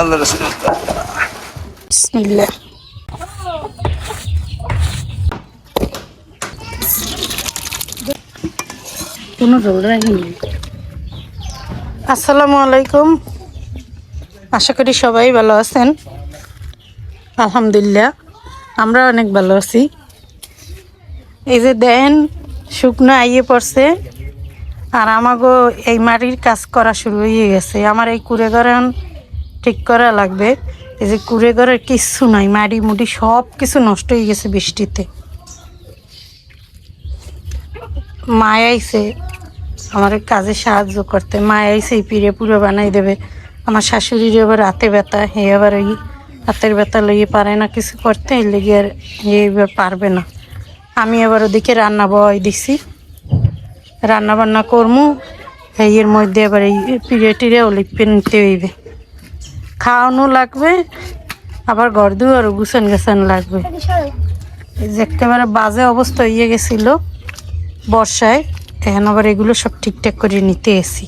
আল্লাহ রসুল বিসমিল্লাহ। কোনো রোল রাখিনি? আসসালামু আলাইকুম। আশা করি সবাই ভালো আছেন। আলহামদুলিল্লাহ আমরা অনেক ভালো আছি। এই যে দেন শুকনো আইয়ে পড়ছে। আর আমাগো এই মাটির কাজ করা শুরু হয়ে গেছে। আমার এই কুড়ে ঘর ঠিক করা লাগবে। এই যে কুড়ে ঘরের কিচ্ছু নাই, মাটি মুটি সব কিছু নষ্ট হয়ে গেছে বৃষ্টিতে। মায় আইছে, আমার কাজে সাহায্য করতে। মায় আইছে, এই পিড়ে পুরো বানাই দেবে। আমার শাশুড়ির এবার রাতে ব্যথা, হে আবার ওই হাতের ব্যথা লইয়ে পারে না, কিছু করতে লেগে আর এবার পারবে না। আমি আবার ওদিকে রান্না বয় দিছি। রান্না বান্না করমু এর মধ্যে আবার এই পিড়ে টিড়ে লিপে নিতে হইবে। খাওয়ানো লাগবে, আবার ঘর দুয়ারও গুছান গাছান লাগবে। যে একেবারে বাজে অবস্থা হয়ে গেছিল বর্ষায়, এখন আবার এগুলো সব ঠিকঠাক করে নিতে এসি।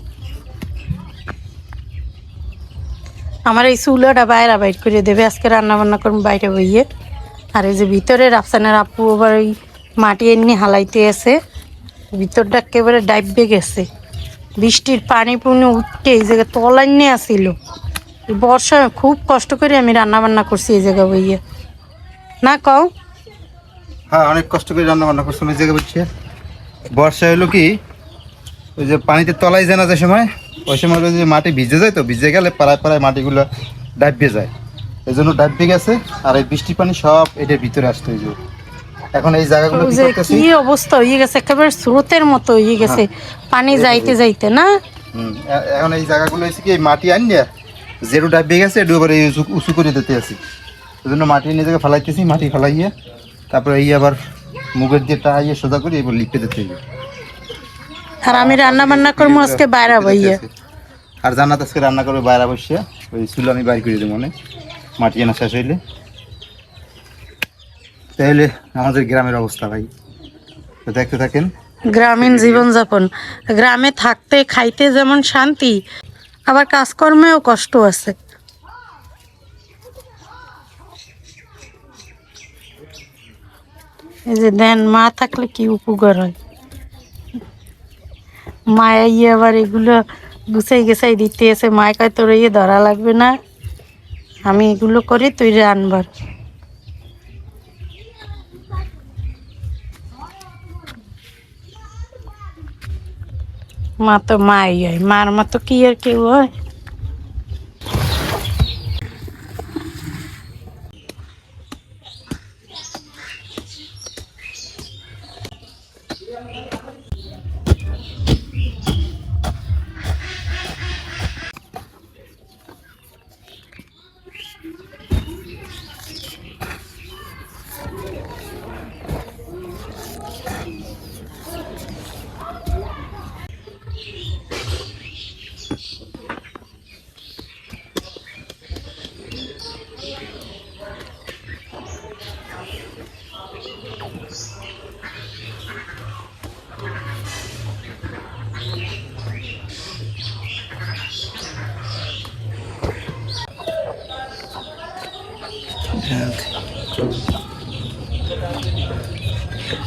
আমার এই চুলাটা বাইরে বাইর করে দেবে, আজকে রান্না বান্না করুন বাইরে বইয়ে। আর এই যে ভিতরে রাফসানের আপু আবার ওই মাটি এমনি হালাইতে আছে। ভিতরটা একেবারে ডাইবে গেছে। বৃষ্টির পানি পুনি উঠতে এই জায়গায় তলান্যে আসিল। এই বর্ষায় খুব কষ্ট করে আমি রান্না বান্না করছি এই জায়গা বইয়ে। না, কও? হ্যাঁ অনেক কষ্ট করে রান্না বান্না করছি এই জায়গায় বুঝছি বর্ষা হলো কি, ওই যে পানিতে জানা যায় সময়, ওই সময় যে মাটি ভিজে যায় তো, ভিজে গেলে পাড়ায় পাড়ায় মাটিগুলো ডাববে যায়। এই জন্য ডাববে গেছে, আর এই বৃষ্টির পানি সব এটার ভিতরে আসতে হয়েছে এখন এই জায়গাগুলো কি করতেছি? কি অবস্থা? হয়ে গেছে একেবারে স্রোতের মতো হয়ে গেছে। পানি যাইতে যাইতে না? এখন এই জায়গাগুলো হয়েছে কি মাটি আনিয়ে যেটু ডাববে গেছে একটু এবার এই উঁচু করে দিতে আছি। ওই জন্য মাটি এনে জায়গায় ফেলাইতেছি মাটি ফেলাইয়ে তারপরে এই আবার মুগের দিয়ে টাইয়ে সোজা করে এবার লিপে দিতে আর আমি রান্না বান্না করব আজকে বাইরে বইয়ে। আর জান্নাত আজকে রান্না করবে বাইরে বসে ওই চুলো আমি বাইর করে দেবো মনে মাটি আনা শেষ হইলে। তাহলে আমাদের গ্রামের অবস্থা ভাই তো দেখতে থাকেন। গ্রামীণ জীবনযাপন গ্রামে থাকতে খাইতে যেমন শান্তি আবার কাজকর্মেও কষ্ট আছে। এই যে দেন মা থাকলে কি উপকার হয়? মায়া ইয়ে আবার এগুলো গুছাই গেছাই দিতে এসে মায় কয় তোর ইয়ে ধরা লাগবে না আমি এগুলো করি তুই রানবার মা তো মাই হয় মার মা তো কি আর কেউ হয়?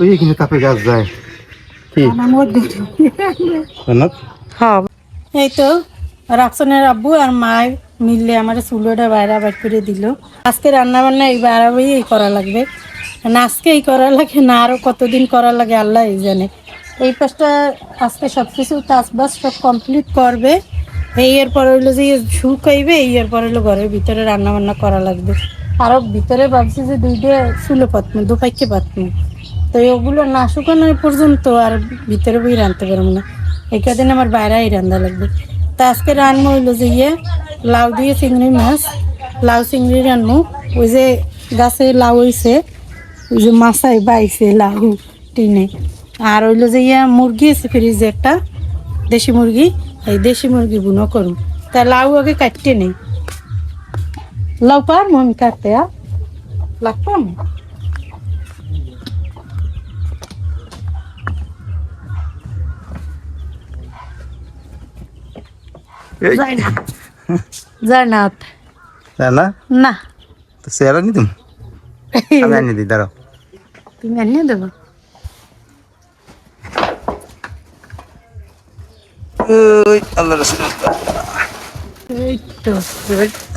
ওই এখানে তাপে গাছ যায়। কি? হ্যাঁ। এই তো রাফসানের আব্বু আর মায় মিললে আমার চুলোটা বাইরে বাইর করে দিল। আজকে রান্না বান্না এই করা লাগবে। না আজকেই করা লাগে না আরও কতদিন করা লাগে আল্লাহ এই জানে। এই পাশটা আজকে সব কিছু চাষবাস সব কমপ্লিট করবে। এই এর পরে হইল যে শুকাইবে এই এর পরে হলো ঘরের ভিতরে রান্না বান্না করা লাগবে। আরও ভিতরে ভাবছি যে দুইটা চুলো পাতমু দুপাইকে পাতমু। তো ওগুলো না শুকানো পর্যন্ত আর ভিতরে বই রাঁধতে পারব না। এই কদিন আমার বাইরেই রান্না লাগবে। তা আজকে রান্না হইল যে ইয়ে লাউ দিয়ে চিংড়ি মাছ, লাউ চিংড়ি রান্নু ওই যে গাছে লাউ হইছে, ওই যে মাছাই বাইছে লাউ টিনে। আর হইল যে ইয়া মুরগি আছে ফ্রিজে একটা, দেশি মুরগি, এই দেশি মুরগি বুনো করুন তা লাউ আগে কাটতে নেই। লাউ পার আমি কাটতে, আ? লাগতাম যায় না যায় না তাই না। না তো চেয়ারা নি তুমি আমি আনিয়ে দিই দাঁড়াও। তুমি আনিয়ে দেবো। আল্লাহ রসুল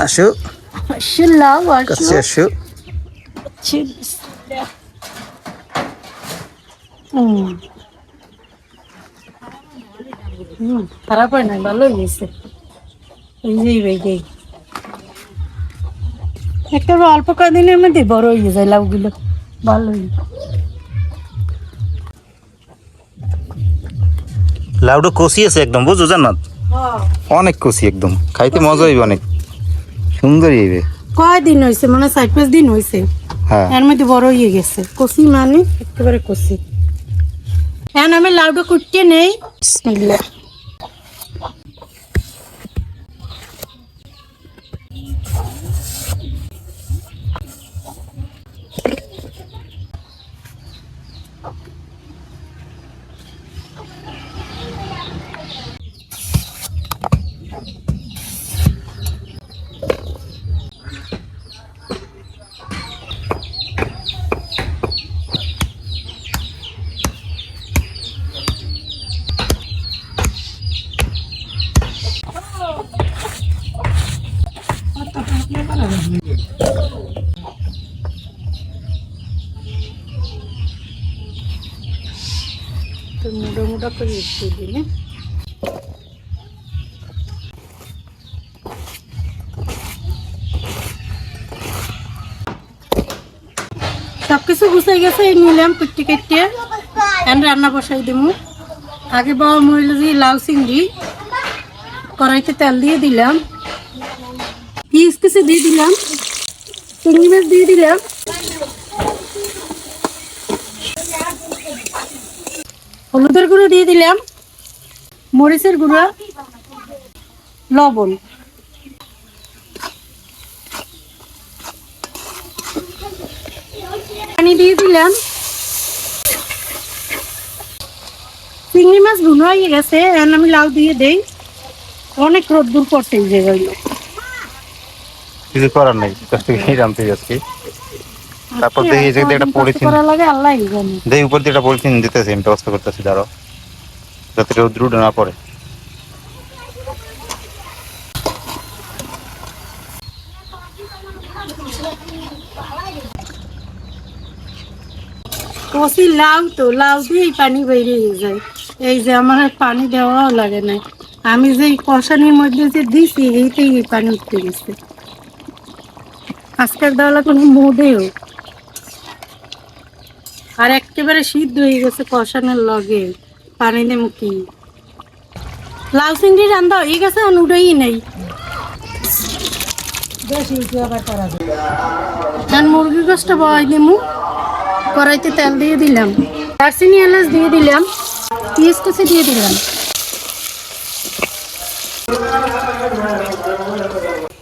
আসো। আসো কাছে আসো। আসো হুম হুম খারাপ না ভালো হয়েছে। অল্প কদিনের মধ্যে বড় হয়ে যায় লাউগুলো। ভালোই। লাউটা কষি আছে একদম বুঝো জান্নাত? অনেক কষি একদম খাইতে মজা হইবে অনেক। সুন্দর হইবে কয়দিন হয়েছে? মানে চার পাঁচ দিন হয়েছে। হ্যাঁ। এর মধ্যে বড় হয়ে গেছে। কষি মানে একেবারে কষি। এখন আমি লাউটা কুটতে নেই। বিসমিল্লাহ। তো মুডো একটু দিলে। সবকিছু গুছাই গেছে, এই নিলাম কুট্টি কেটে। এখন রান্না বসাই দেবো আগে বাবা মহিল যে লাউ চিংড়ি, কড়াইতে তেল দিয়ে দিলাম। পিস কিছু দিয়ে দিলাম। চিংড়ি মাছ দিয়ে দিলাম। হলুদের গুঁড়ো দিয়ে দিলাম। মরিচের গুঁড়ো, লবণ। পানি দিয়ে দিলাম। চিংড়ি মাছ ভুনো হয়ে গেছে, এখন আমি লাউ দিয়ে দেই। অনেক রোদ্দুর পড়তে যে রইল। কিছু করার নেই যাচ্ছি। তারপর দেখি এই জায়গায় একটা পলিথিন দেখি উপর দিয়ে একটা পলিথিন দিতেছি আমি ব্যবস্থা করতেছি দাঁড়াও। যাতে রোদ্রুড না পড়ে। কষি লাউ তো লাউ দিয়েই পানি বেরিয়ে যায়। এই যে আমার পানি দেওয়াও লাগে না। আমি যে কষানির মধ্যে যে দিছি এইতেই পানি উঠতে গেছে। আজকের দেওয়া কোনো মোদেও আর একেবারে সিদ্ধ হয়ে গেছে কষানোর লগে। পানি দেবো কি লাউ চিংড়ি রান্ধা হয়ে গেছে আর উঠেই নেই। মুরগি গোষ্ঠটা বয় দিমু। কড়াইতে তেল দিয়ে দিলাম। দারচিনি এলাচ দিয়ে দিলাম। পেঁয়াজ কুচি দিয়ে দিলাম।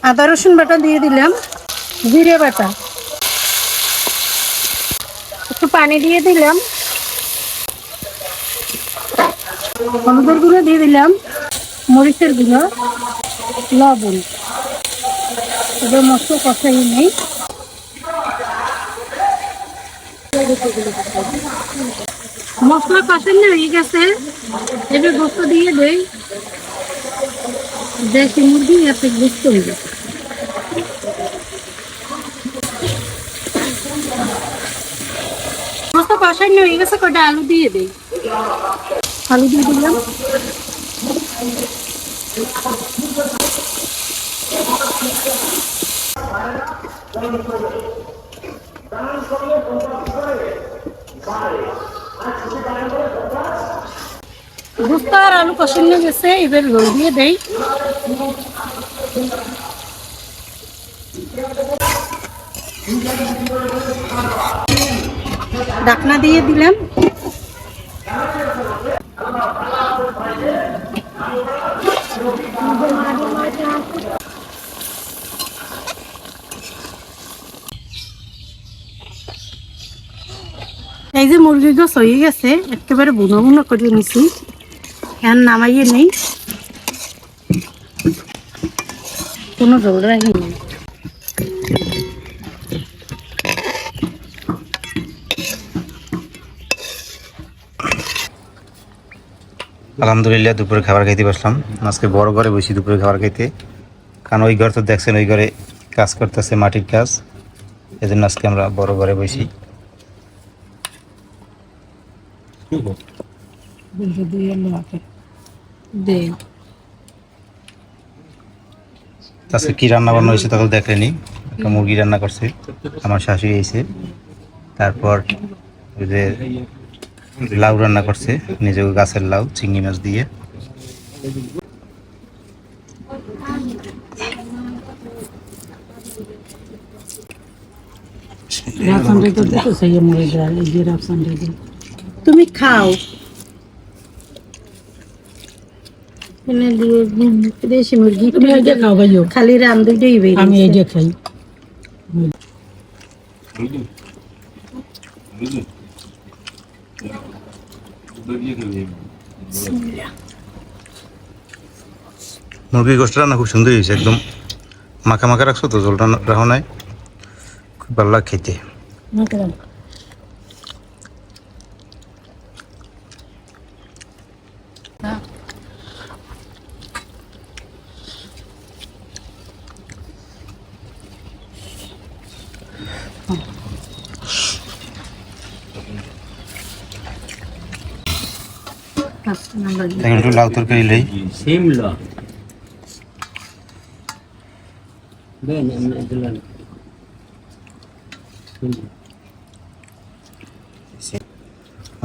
আদা রসুন বাটা দিয়ে দিলাম। জিরে বাটা। পানি দিয়ে দিলাম। হলুদের গুঁড়ো দিয়ে দিলাম, মরিচের গুঁড়ো, লবণ। এবার মশলা কষাই নেই। মশলা কষানো হয়ে গেছে। এবার গোস্ত দিয়ে দেই। দেশি মুরগি এতে গোস্ত হয়ে গেছে। গোস্ত হয়ে গেছে, কটা আলু দিয়ে দেই। আলু দিয়ে দিলাম। বুঝতে আর আলু পছন্দ গেছে, এবার রোল দিয়ে দেই। ডাকনা দিয়ে দিলাম। এই যে মুরগি গোস হয়ে গেছে, একেবারে বুনো বুনো করে নিছি। এখন নামাইয়ে নেই। কোনো জল রাখিনি আলহামদুলিল্লাহ, দুপুরে খাবার খাইতে বসলাম। আজকে বড় ঘরে বসি দুপুরে খাবার খাইতে। কারণ ওই ঘর তো দেখছেন, ওই ঘরে কাজ করতেছে, মাটির কাজ। এই জন্য আজকে আমরা বড় ঘরে বসি। আজকে কি রান্না বান্না হয়েছে তখন দেখেনি। একটা মুরগি রান্না করছে, আমার শাশুড়ি এসে তারপর লাউ রান্না করছে। নিজে গাছের লাউ চিংড়ি মাছ দিয়ে। তুমি খাও। এনে দিয়ে দিন, দেশি মুরগি তুমি এই যে খাও ভাইও। খালি রান দুইটাই বেরিয়েছে আমি এই যে খাই। মুরগির গোষ্ঠ রান্না খুব সুন্দর হয়েছে একদম মাখা মাখা রাখছো তো জলটা রাখো নাই। খুব ভালো লাগে খেতে এখন একটু লাউ তরকারি লই Simla. Ben edilen.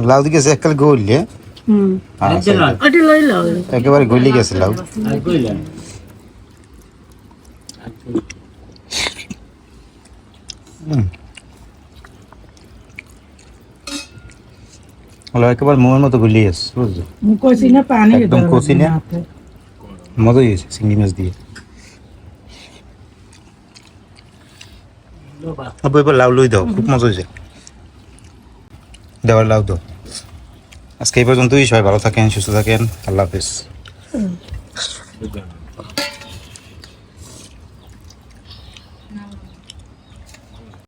লাউ দিকে এককাল গড়লে হুম Edilen. ওটি লই লও একেবারে গলি গেছে লাউ Edilen. লাউ একেবারে মোমের মতো গলি গেছে বুঝছ কইছি না পানি একদম কচি না। মজা হয়েছে চিংড়ি মাছ দিয়ে। আবু এবার লাউ লই দাও খুব মজা হয়েছে। দেওয়ার লাউ দাও। আজকে এই পর্যন্তই সবাই ভালো থাকেন সুস্থ থাকেন আল্লাহ হাফিজ।